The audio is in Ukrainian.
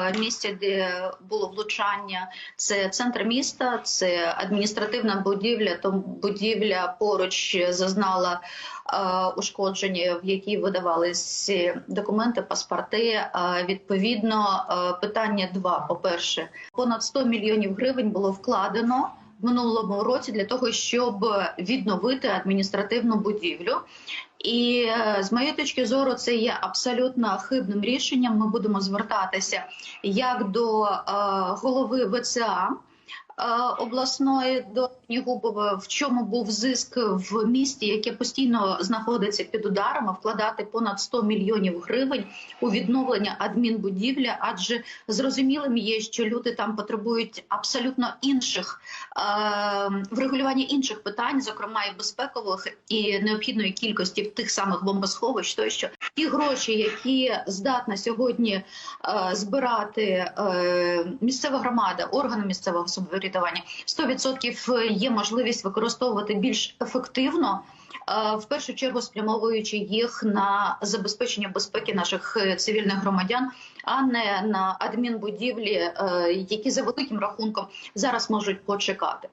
е, місця, де було влучання. Це центр міста, це адміністративна будівля. То будівля поруч зазнала е, ушкодження, в якій видавалися документи, паспорти. Е, Відповідно, питання два: по перше, понад 100 мільйонів гривень було вкладено. В минулому році для того, щоб відновити адміністративну будівлю, і е, з моєї точки зору, це є абсолютно хибним рішенням. Ми будемо звертатися як до е, голови ВЦА. Е, Обласної до Нігубова, в чому був зиск в місті, яке постійно знаходиться під ударами, вкладати понад 100 мільйонів гривень у відновлення адмінбудівлі, адже зрозумілим є, що люди там потребують абсолютно інших е, врегулювання інших питань, зокрема і безпекових і необхідної кількості тих самих бомбосховищ. Тощо ті гроші, які здатна сьогодні е, збирати місцева громада, органи місцевого самоврядування, 100% є можливість використовувати більш ефективно. е, В першу чергу спрямовуючи їх на забезпечення безпеки наших е, цивільних громадян, а не на адмінбудівлі, е, які за великим рахунком зараз можуть почекати.